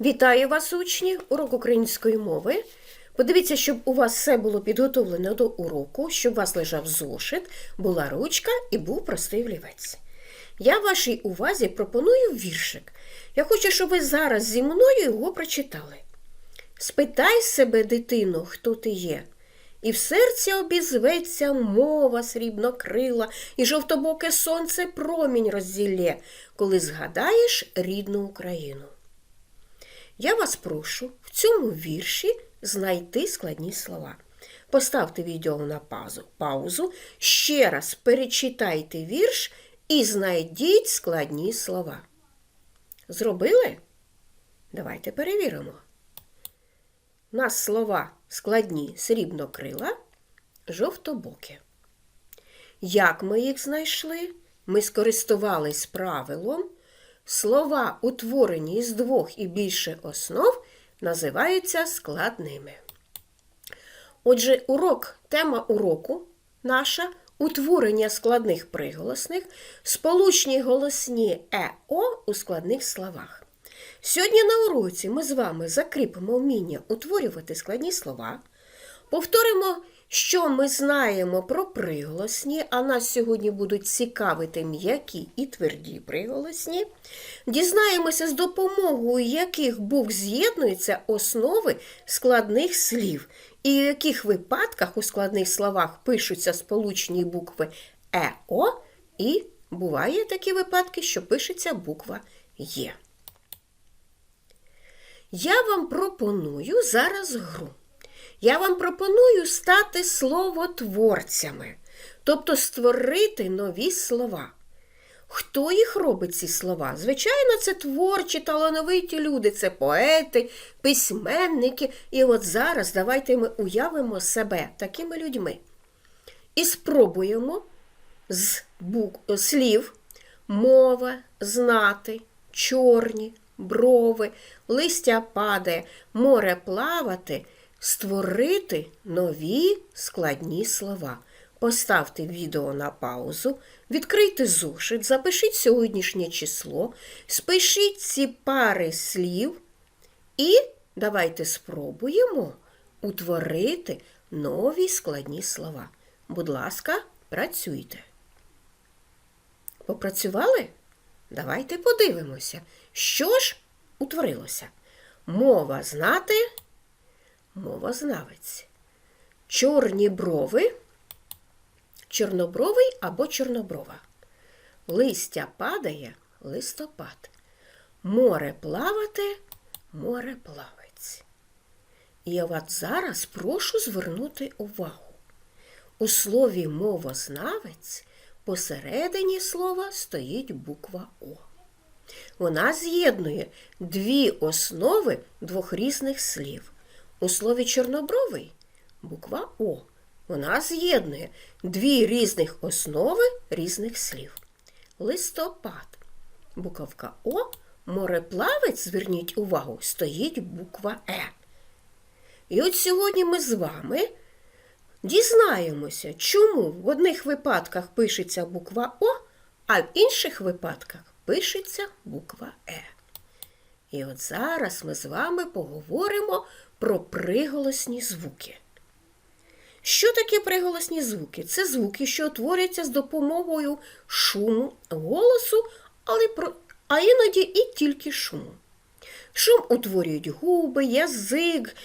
Вітаю вас, учні! Урок української мови. Подивіться, щоб у вас все було підготовлено до уроку, щоб у вас лежав зошит, була ручка і був простий олівець. Я вашій увазі пропоную віршик. Я хочу, щоб ви зараз зі мною його прочитали. Спитай себе, дитино, хто ти є, і в серці обізветься мова срібнокрила, і жовтобоке сонце промінь розділє, коли згадаєш рідну Україну. Я вас прошу в цьому вірші знайти складні слова. Поставте відео на паузу, паузу, ще раз перечитайте вірш і знайдіть складні слова. Зробили? Давайте перевіримо. Нас слова складні срібнокрила, жовтобоке. Як ми їх знайшли? Ми скористувались правилом. Слова, утворені із двох і більше основ, називаються складними. Отже, урок, тема уроку наша утворення складних приголосних, сполучні голосні ЕО у складних словах. Сьогодні на уроці ми з вами закріпимо вміння утворювати складні слова, повторимо, що ми знаємо про приголосні, а нас сьогодні будуть цікавити м'які і тверді приголосні. Дізнаємося, з допомогою яких букв з'єднуються основи складних слів, і в яких випадках у складних словах пишуться сполучні букви ЕО, і буває такі випадки, що пишеться буква Є. Я вам пропоную зараз гру. Я вам пропоную стати словотворцями, тобто створити нові слова. Хто їх робить ці слова? Звичайно, це творчі, талановиті люди, це поети, письменники. І от зараз давайте ми уявимо себе такими людьми. І спробуємо з бук... слів мова, знати, чорні, брови, листя падає, море плавати, створити нові складні слова. Поставте відео на паузу, відкрийте зошит, запишіть сьогоднішнє число, спишіть ці пари слів і давайте спробуємо утворити нові складні слова. Будь ласка, працюйте. Попрацювали? Давайте подивимося, що ж утворилося. Мова знати, мова знавець. Чорні брови, чорнобровий або чорноброва. Листя падає, листопад. Море плавати, море плавець. І я вас зараз прошу звернути увагу. У слові мовознавець посередині слова стоїть буква О. Вона з'єднує дві основи двох різних слів. У слові чорнобровий буква О. Вона з'єднує дві різних основи різних слів. Листопад. Буковка О, мореплавець, зверніть увагу, стоїть буква Е. І от сьогодні ми з вами дізнаємося, чому в одних випадках пишеться буква О, а в інших випадках пишеться буква Е. І от зараз ми з вами поговоримо про приголосні звуки. Що таке приголосні звуки? Це звуки, що утворюються з допомогою шуму, голосу, але про... а іноді і тільки шуму. Шум утворюють губи, язик,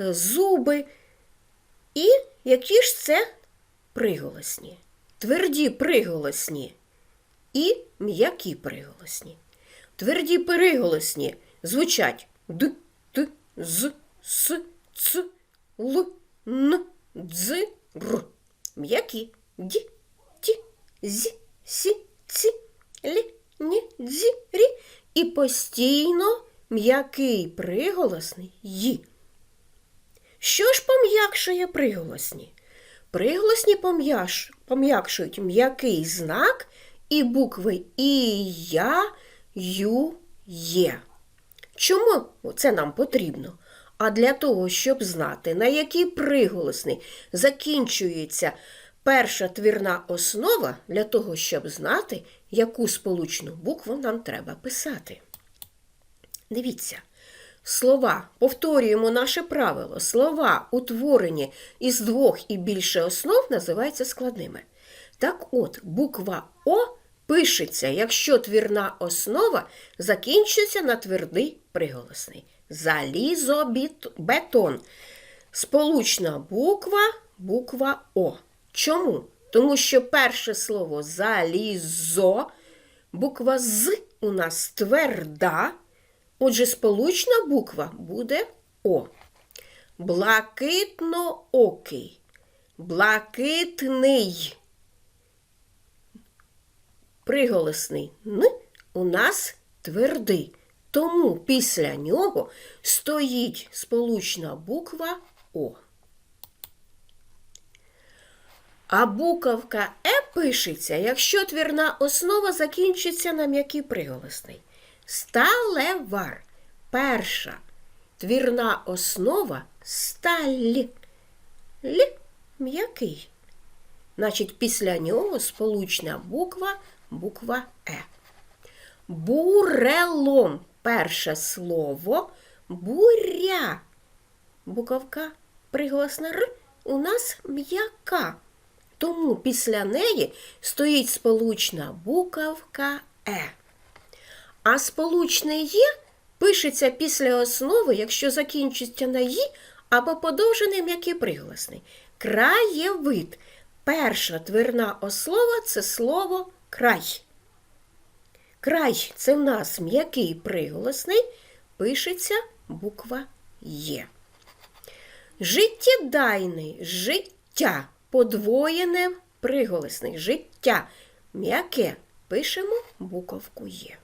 е, зуби. І які ж це приголосні? Тверді приголосні і м'які приголосні. Тверді приголосні звучать д, т, з, с, ц, л, н, дз, р. М'які ді, ті, зі, сі, ці, лі, ні, дзі, рі. І постійно м'який приголосний ї. Що ж пом'якшує приголосні? Приголосні пом'якшують м'який знак і букви І, Я, Ю, Є. Чому це нам потрібно? А для того, щоб знати, на який приголосний закінчується перша твірна основа, для того, щоб знати, яку сполучну букву нам треба писати. Дивіться, слова, повторюємо наше правило, слова, утворені із двох і більше основ, називаються складними. Так от, буква О пишеться, якщо твірна основа закінчується на твердий приголосний. Залізобетон. Сполучна буква буква О. Чому? Тому що перше слово залізо, буква З у нас тверда, отже, сполучна буква буде О. Блакитноокий, блакитний. Приголосний Н у нас твердий. Тому після нього стоїть сполучна буква О. А буковка Е пишеться, якщо твірна основа закінчиться на м'який приголосний. Сталевар. Перша твірна основа сталь. Л м'який. Значить, після нього сполучна буква буква Е. Бурелом. Перше слово буря. Буковка приголосна Р у нас м'яка. Тому після неї стоїть сполучна буковка Е. А сполучне Є пишеться після основи, якщо закінчиться на «ї» або подовжений м'який приголосний. Краєвид. Перша твірна основа це слово край. Край це в нас м'який приголосний, пишеться буква Є. Життєдайний життя подвоєне приголосний життя. М'яке пишемо буковку Є.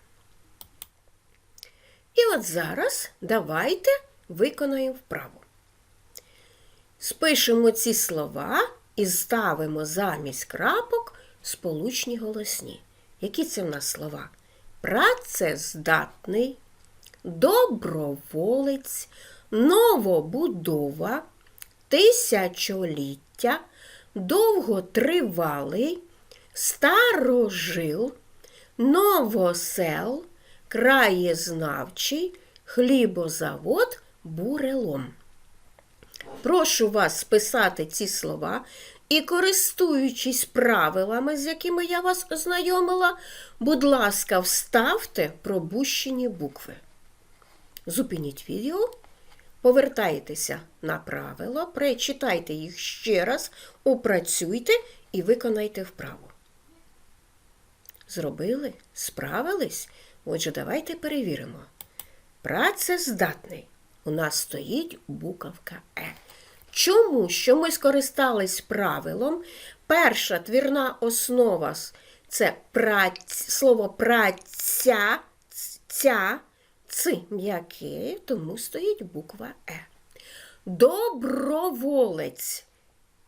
І от зараз давайте виконаємо вправу. Спишемо ці слова і ставимо замість крапок сполучні голосні. Які це в нас слова? Працездатний, доброволець, новобудова, тисячоліття, довготривалий, старожил, новосел, краєзнавчий, хлібозавод, бурелом. Прошу вас списати ці слова і, користуючись правилами, з якими я вас ознайомила, будь ласка, вставте пробущені букви. Зупиніть відео, повертайтеся на правила, прочитайте їх ще раз, опрацюйте і виконайте вправу. Зробили? Справились? Отже, давайте перевіримо. Працездатний. У нас стоїть буковка Е. Чому? Що ми скористались правилом? Перша твірна основа це праць, слово праця, ця, ц м'яке, тому стоїть буква Е. Доброволець.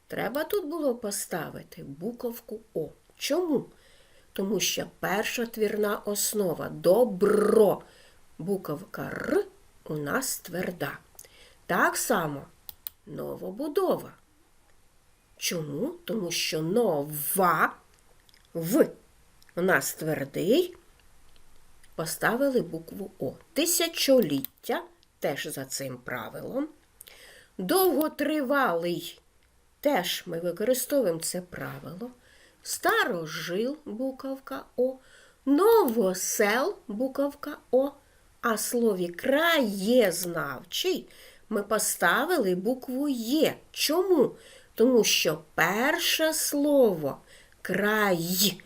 Треба тут було поставити буковку О. Чому? Тому що перша твірна основа добро. Буковка Р у нас тверда. Так само новобудова. Чому? Тому що нова в у нас твердий. Поставили букву О. Тисячоліття теж за цим правилом. Довготривалий теж ми використовуємо це правило. Старожил буковка О, новосел буковка О, а слові краєзнавчий ми поставили букву Є. Чому? Тому що перше слово край,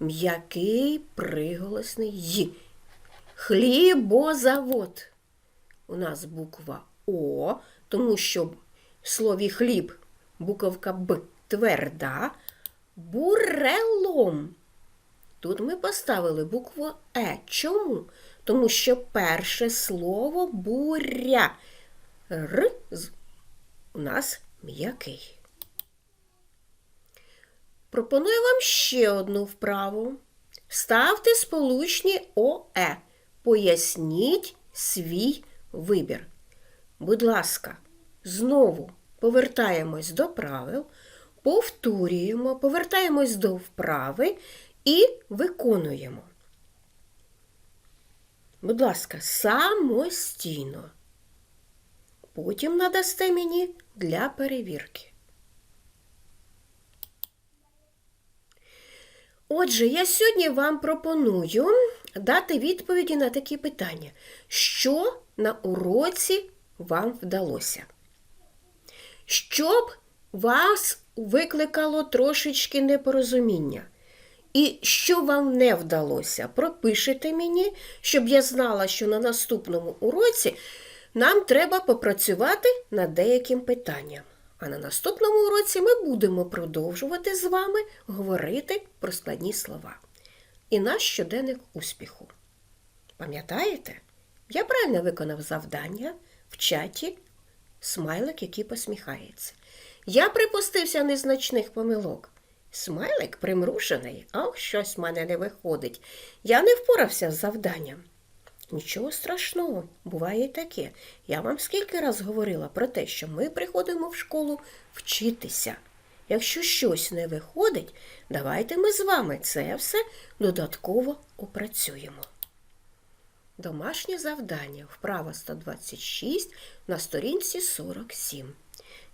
м'який приголосний Й. Хлібозавод. У нас буква О, тому що в слові хліб буковка Б тверда. Бурелом. Тут ми поставили букву Е. Чому? Тому що перше слово буря. Р у нас м'який. Пропоную вам ще одну вправу. Ставте сполучні ОЕ. Поясніть свій вибір. Будь ласка, знову повертаємось до правил, повторюємо, повертаємось до вправи і виконуємо. Будь ласка, самостійно. Потім надасте мені для перевірки. Отже, я сьогодні вам пропоную дати відповіді на такі питання. Що на уроці вам вдалося? Щоб вас викликало трошечки непорозуміння. І що вам не вдалося, пропишете мені, щоб я знала, що на наступному уроці нам треба попрацювати над деяким питанням. А на наступному уроці ми будемо продовжувати з вами говорити про складні слова. І наш щоденник успіху. Пам'ятаєте? Я правильно виконав завдання в чаті смайлик, який посміхається. Я припустився незначних помилок. Смайлик примрушений, ох, щось в мене не виходить. Я не впорався з завданням. Нічого страшного, буває і таке. Я вам скільки раз говорила про те, що ми приходимо в школу вчитися. Якщо щось не виходить, давайте ми з вами це все додатково опрацюємо. Домашнє завдання вправа 126 на сторінці 47.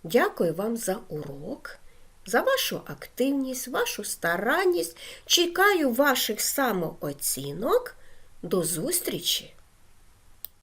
Дякую вам за урок, за вашу активність, вашу старанність. Чекаю ваших самооцінок. До зустрічі!